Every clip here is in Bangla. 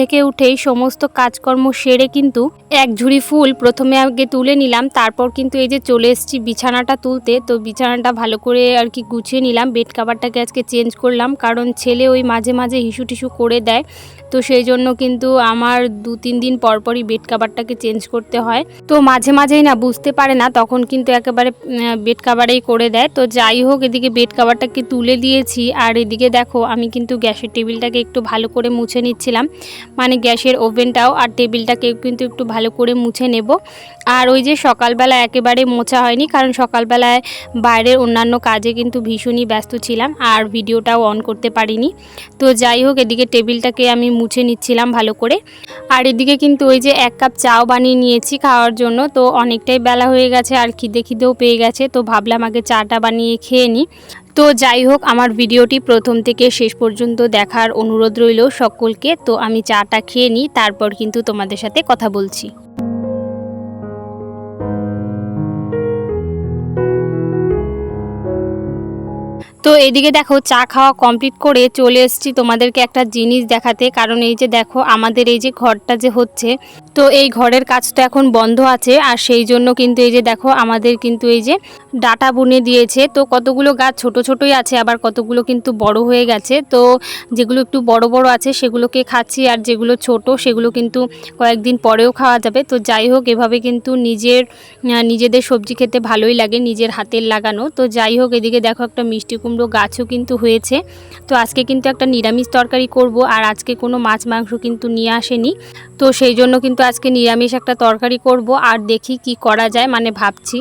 থেকে উঠেই সমস্ত কাজকর্ম সেরে কিন্তু এক ঝুড়ি ফুল প্রথমে আগে তুলে নিলাম, তারপর কিন্তু এই যে চলে এসেছি বিছানাটা তুলতে। তো বিছানাটা ভালো করে আর কি গুছিয়ে নিলাম বেড কাভারটাকে আজকে চেঞ্জ করলাম, কারণ ছেলে ওই মাঝে মাঝে হিসু টিসু করে দেয়। তো সেই জন্য কিন্তু আমার দু তিন দিন পরপরই বেড কাভারটাকে চেঞ্জ করতে হয়। তো মাঝে মাঝেই না বুঝতে পারে না, তখন কিন্তু একেবারে বেড কাভারেই করে দেয়। তো যাই হোক, এদিকে বেড কাভারটাকে তুলে দিয়েছি। আর এদিকে দেখো, আমি কিন্তু গ্যাসের টেবিলটাকে একটু ভালো করে মুছে নিচ্ছিলাম। মানে গ্যাসের ওভেনটাও আর টেবিলটাকে কিন্তু একটু ভালো করে মুছে নেব। আর ওই যে সকালবেলা একেবারে মোছা হয়নি, কারণ সকালবেলায় বাইরের অন্যান্য কাজে কিন্তু ভীষণই ব্যস্ত ছিলাম আর ভিডিওটাও অন করতে পারিনি। তো যাই হোক, এদিকে টেবিলটাকে আমি মুছে নিচ্ছিলাম ভালো করে। আর এদিকে কিন্তু ওই যে এক কাপ চাও বানিয়ে নিয়েছি খাওয়ার জন্য, তো অনেকটাই বেলা হয়ে গেছে আর খিদে খিদেও পেয়ে গেছে, তো ভাবলাম আগে চাটা বানিয়ে খেয়ে নিই। তো যাই হোক, আমার ভিডিওটি প্রথম থেকে শেষ পর্যন্ত দেখার অনুরোধ রইল সকলকে। তো আমি চাটা খেয়ে নিই, তারপর কিন্তু তোমাদের সাথে কথা বলছি। তো এদিকে দেখো, চা খাওয়া কমপ্লিট করে চলে এসেছি তোমাদেরকে একটা জিনিস দেখাতে। কারণ এই যে দেখো, আমাদের এই যে ঘরটা যে হচ্ছে তো এই ঘরের কাজটা এখন বন্ধ আছে, আর সেই জন্য কিন্তু এই যে দেখো আমাদের কিন্তু এই যে ডাটা বুনে দিয়েছে। তো কতগুলো গাছ ছোট ছোটই আছে, আবার কতগুলো কিন্তু বড় হয়ে গেছে। তো যেগুলো একটু বড় বড় আছে সেগুলোকে খাচ্ছি, আর যেগুলো ছোট সেগুলো কিন্তু কয়েকদিন পরেও খাওয়া যাবে। তো যাই হোক, এভাবে কিন্তু নিজের নিজেদের সবজি খেতে ভালোই লাগে, নিজের হাতের লাগানো। তো যাই হোক, এদিকে দেখো একটা মিষ্টি কুমড়ো গাছও কিন্তু হয়েছে। তো আজকে কিন্তু একটা নিরামিষ তরকারি করব, আর আজকে কোনো মাছ মাংস কিন্তু নিয়ে আসেনি। তো সেই জন্য কিন্তু আজকে নিরামিষ একটা তরকারি করব আর দেখি কি করা যায় মানে ভাবছি।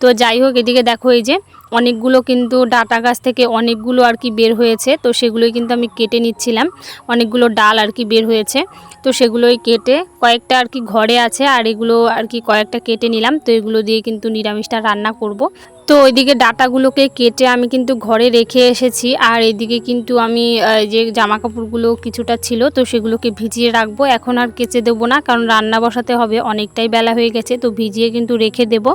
তো যাই হোক, এদিকে দেখো এই যে অনেকগুলো কিন্তু ডাটা গাছ থেকে অনেকগুলো আর কি বের হয়েছে, তো সেগুলোই কিন্তু আমি কেটে নিচ্ছিলাম। অনেকগুলো ডাল আর কি বের হয়েছে, তো সেগুলোই কেটে কয়েকটা আর কি ঘরে আছে, আর এগুলো আর কি কয়েকটা কেটে নিলাম। তো এগুলো দিয়ে কিন্তু নিরামিষটা রান্না করব। তো ওইদিকে ডাটাগুলোকে কেটে আমি কিন্তু ঘরে রেখে এসেছি। আর এদিকে কিন্তু আমি যে জামা কাপড়গুলো কিছুটা ছিল, তো সেগুলোকে ভিজিয়ে রাখব। এখন আর কেচে দেবো না, কারণ রান্না বসাতে হবে, অনেকটাই বেলা হয়ে গেছে, তো ভিজিয়ে কিন্তু রেখে দেবো।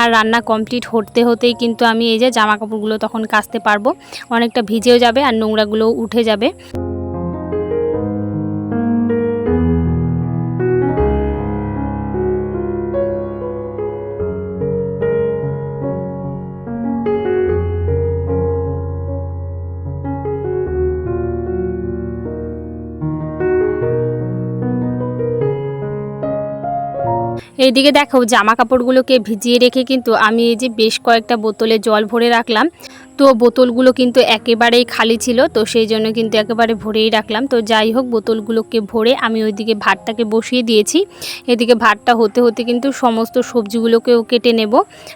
আর রান্না কমপ্লিট হতে হতেই কিন্তু আমি এই যে জামা কাপড়গুলো তখন কাচতে পারব, অনেকটা ভিজেও যাবে আর নোংরাগুলোও উঠে যাবে। এইদিকে দেখো জামা কাপড়গুলোকে ভিজিয়ে রেখে কিন্তু আমি এই যে বেশ কয়েকটা বোতলে জল ভরে রাখলাম। তো বোতলগুলো কিন্তু একেবারেই খালি ছিল, তো সেই জন্য কিন্তু একেবারে ভরেই রাখলাম। তো যাই হোক, বোতলগুলোকে ভরে আমি ওইদিকে ভাতটাকে বসিয়ে দিয়েছি। এদিকে ভাতটা হতে হতে কিন্তু সমস্ত সবজিগুলোকেও কেটে নেব।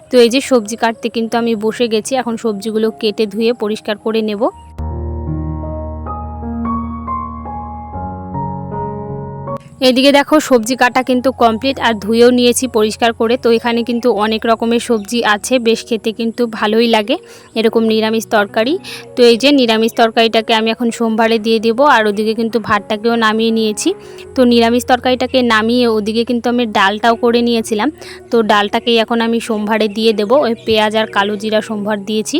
তো এই যে সবজি কাটতে কিন্তু আমি বসে গেছি, এখন সবজিগুলো কেটে ধুয়ে পরিষ্কার করে নেব। এদিকে দেখো, সবজি কাটা কিন্তু কমপ্লিট আর ধুয়েও নিয়েছি পরিষ্কার করে। তো এখানে কিন্তু অনেক রকমের সবজি আছে, বেশ খেতে কিন্তু ভালোই লাগে। এরকম নিরামিষ তরকারি। তো এই যে নিরামিষ তরকারিটাকে আমি এখন সোমবারে দিয়ে দেবো, আর ওদিকে কিন্তু ভাতটাকেও নামিয়ে নিয়েছি। তো নিরামিষ তরকারিটাকে নামিয়ে ওদিকে কিন্তু আমি ডালটাও করে নিয়েছিলাম। তো ডালটাকেই এখন আমি সোমবারে দিয়ে দেবো। ওই পেঁয়াজ আর কালো জিরা সোমবার দিয়েছি।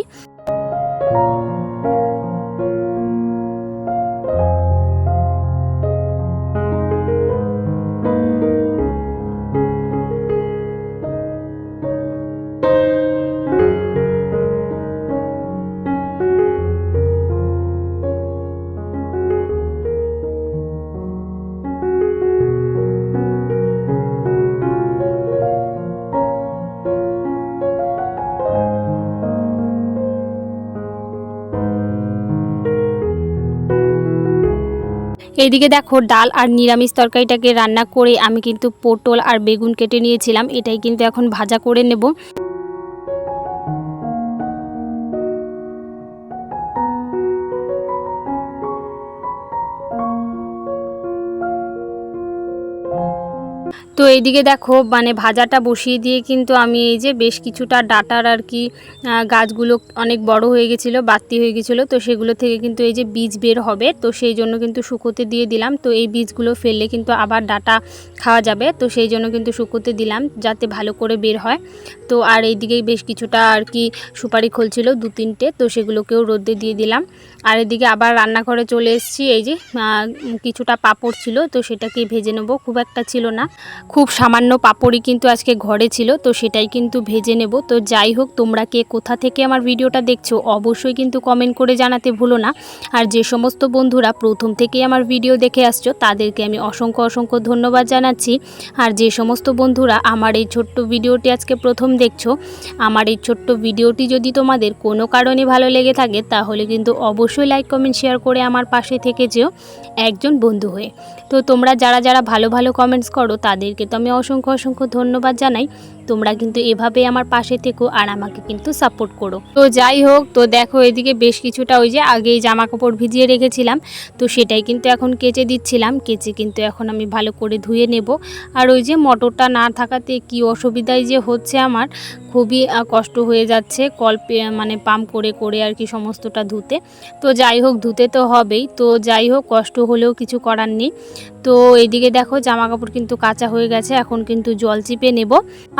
এইদিকে দেখো ডাল আর নিরামিষ তরকারিটাকে রান্না করে আমি কিন্তু পটল আর বেগুন কেটে নিয়েছিলাম। এটাই কিন্তু এখন ভাজা করে নেব। তো এইদিকে দেখো মানে ভাজাটা বসিয়ে দিয়ে কিন্তু আমি এই যে বেশ কিছুটা ডাটার আর কি গাছগুলো অনেক বড় হয়ে গেছিল, বাড়তি হয়ে গেছিল, তো সেগুলো থেকে কিন্তু এই যে বীজ বের হবে, তো সেই জন্য কিন্তু শুকোতে দিয়ে দিলাম, তো এই বীজগুলো ফেললে কিন্তু আবার ডাটা খাওয়া যাবে, তো সেই জন্য কিন্তু শুকোতে দিলাম, যাতে ভালো করে বের হয়। তো আর এইদিকে বেশ কিছুটা আর কি সুপারি খোল ছিল দু তিনটে, তো সেগুলোকেও রোদে দিয়ে দিলাম। আর এদিকে আবার রান্নাঘরে চলে এসেছি, এই যে কিছুটা পাঁপড় ছিল, তো সেটাকে ভেজে নেব, খুব একটা ছিল না। খুব সামান্য পাপড়ই কিন্তু আজকে ঘরে ছিল, তো সেটাই কিন্তু ভেজে নেব। তো যাই হোক, তোমরা কে কোথা থেকে আমার ভিডিওটা দেখছ, অবশ্যই কিন্তু কমেন্ট করে জানাতে ভুলো না। আর যে সমস্ত বন্ধুরা প্রথম থেকেই আমার ভিডিও দেখে আসছো, তাদেরকে আমি অসংখ্য অসংখ্য ধন্যবাদ জানাচ্ছি। আর যে সমস্ত বন্ধুরা আমার এই ছোট্ট ভিডিওটি আজকে প্রথম দেখছ, আমার এই ছোট্ট ভিডিওটি যদি তোমাদের কোনো কারণে ভালো লেগে থাকে, তাহলে কিন্তু অবশ্যই লাইক কমেন্ট শেয়ার করে আমার পাশে থেকে যেও, একজন বন্ধু হয়ে। তো তোমরা যারা যারা ভালো ভালো কমেন্টস করো তাদেরকে তো আমি অসংখ্য অসংখ্য ধন্যবাদ জানাই। তোমরা কিন্তু এভাবে আমার পাশে থেকো আর আমাকে কিন্তু সাপোর্ট করো। তো যাই হোক, তো দেখো এদিকে বেশ কিছুটা ওই যে আগেই জামা কাপড় ভিজিয়ে রেখেছিলাম, তো সেটাই কিন্তু এখন কেচে দিচ্ছিলাম, কেচে কিন্তু এখন আমি ভালো করে ধুয়ে নেব। আর ওই যে মোটরটা না থাকাতে কি অসুবিধাই যে হচ্ছে আমার, খুবই কষ্ট হয়ে যাচ্ছে কল মানে পাম্প করে করে আর কি সমস্তটা ধুতে। তো যাই হোক, ধুতে তো হবেই, তো যাই হোক, কষ্ট হলেও কিছু করার নেই। তো এইদিকে দেখো জামা কাপড় কিন্তু কাঁচা হয়ে গেছে, এখন কিন্তু জল চিপে নেব।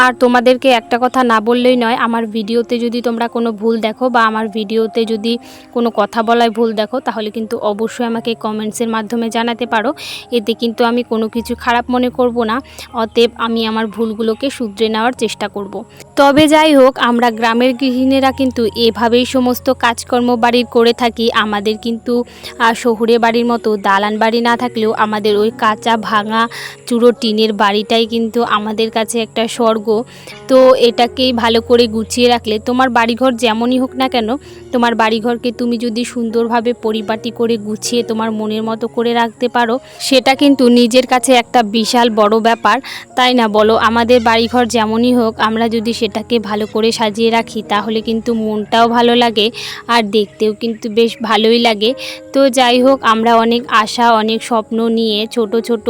আর তোমাদেরকে একটা কথা না বললেই নয়, আমার ভিডিওতে যদি তোমরা কোনো ভুল দেখো বা আমার ভিডিওতে যদি কোনো কথা বলায় ভুল দেখো, তাহলে কিন্তু অবশ্যই আমাকে কমেন্টসের মাধ্যমে জানাতে পারো। এতে কিন্তু আমি কোনো কিছু খারাপ মনে করব না, অতএব আমি আমার ভুলগুলোকে শুধরে নেওয়ার চেষ্টা করব। তবে যাই হোক, আমরা গ্রামের গৃহিণীরা কিন্তু এভাবেই সমস্ত কাজকর্ম বাড়ির করে থাকি। আমাদের কিন্তু শহুরে বাড়ির মতো দালান বাড়ি না থাকলেও আমাদের ওই কাঁচা ভাঙা, চুরো টিনের বাড়িটাই কিন্তু আমাদের কাছে একটা স্বর্গ। তো এটাকেই ভালো করে গুছিয়ে রাখলে তোমার বাড়িঘর যেমনই হোক না কেন, তোমার বাড়িঘরকে তুমি যদি সুন্দরভাবে পরিপাটি করে গুছিয়ে তোমার মনের মতো করে রাখতে পারো, সেটা কিন্তু নিজের কাছে একটা বিশাল বড় ব্যাপার। তাই না বলো? আমাদের বাড়িঘর যেমনই হোক, আমরা যদি সেটাকে ভালো করে সাজিয়ে রাখি, তাহলে কিন্তু মনটাও ভালো লাগে আর দেখতেও কিন্তু বেশ ভালোই লাগে। তো যাই হোক, আমরা অনেক আশা, অনেক স্বপ্ন নিয়ে ছোট ছোট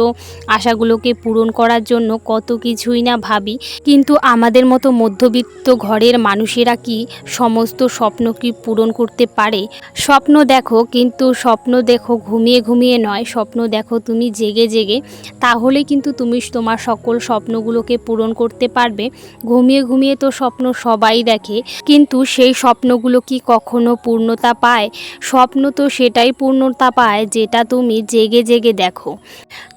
আশাগুলোকে পূরণ করার জন্য কত কিছুই না ভাবি। কিন্তু আমাদের মতো মধ্যবিত্ত ঘরের মানুষেরা কি সমস্ত স্বপ্ন কি পূরণ করতে পারে? স্বপ্ন দেখো, কিন্তু স্বপ্ন দেখো ঘুমিয়ে ঘুমিয়ে নয়। স্বপ্ন দেখো তুমি জেগে জেগে। তাহলে কিন্তু তুমি তোমার সকল স্বপ্নগুলোকে পূরণ করতে পারবে। ঘুমিয়ে ঘুমিয়ে তো স্বপ্ন সবাই দেখে। কিন্তু সেই স্বপ্নগুলো কি কখনো পূর্ণতা পায়? স্বপ্ন তো সেটাই পূর্ণতা পায় যেটা তুমি জেগে জেগে দেখো।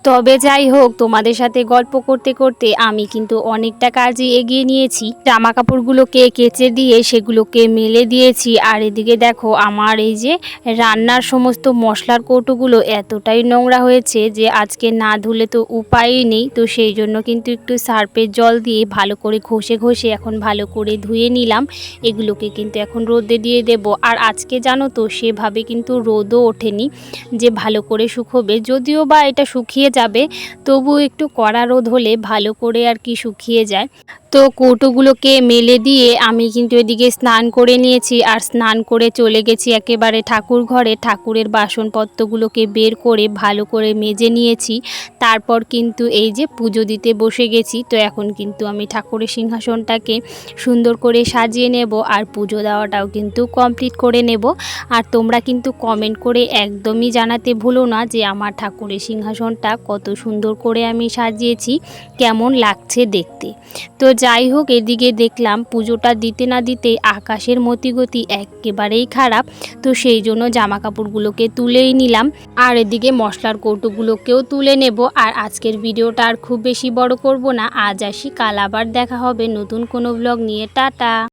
তবে যাই হোক, তোমাদের সাথে গল্প করতে করতে আমি কিন্তু অনেকটা কাজই এগিয়ে নিয়েছি। জামা কাপড়গুলোকে কেচে দিয়ে সেগুলোকে মেলে দিয়েছি। আর এদিকে দেখো, আমার এই যে রান্নার সমস্ত মশলার কৌটোগুলো এতটাই নোংরা হয়েছে যে আজকে না ধুলে তো উপায়ই নেই। তো সেই জন্য কিন্তু একটু সার্ফের জল দিয়ে ভালো করে ঘষে ঘষে এখন ভালো করে ধুয়ে নিলাম। এগুলোকে কিন্তু এখন রোদে দিয়ে দেব। আর আজকে জানো তো, সেভাবে কিন্তু রোদও ওঠেনি যে ভালো করে শুকোবে। যদিও বা এটা শুকিয়ে যাবে তবু একটু কড়া রোদ হলে ভালো করে আর কি শুকিয়ে যায়। তো কৌটোগুলোকে মেলে দিয়ে আমি কিন্তু এদিকে স্নান করে নিয়েছি আর স্নান করে চলে গেছি একেবারে ঠাকুর ঘরে। ঠাকুরের বাসনপত্রগুলোকে বের করে ভালো করে মেজে নিয়েছি। তারপর কিন্তু এই যে পুজো দিতে বসে গেছি। তো এখন কিন্তু আমি ঠাকুরের সিংহাসনটাকে সুন্দর করে সাজিয়ে নেব আর পুজো দেওয়াটাও কিন্তু কমপ্লিট করে নেব। আর তোমরা কিন্তু কমেন্ট করে একদমই জানাতে ভুলো না যে আমার ঠাকুরের সিংহাসনটা কত সুন্দর করে আমি সাজিয়েছি। কেমন লাগছে দেখতে। তো যাই হোক, এদিকে দেখলাম পুজোটা দিতে না দিতে আকাশের মতিগতি একেবারেই খারাপ। তো সেই জন্য জামা কাপড়গুলোকে তুলেই নিলাম। আর এদিকে মশলার কৌটোগুলোকেও তুলে নেব। আর আজকের ভিডিওটা আর খুব বেশি বড় করব না। আজ আসি, কাল আবার দেখা হবে নতুন কোনো ব্লগ নিয়ে। টাটা!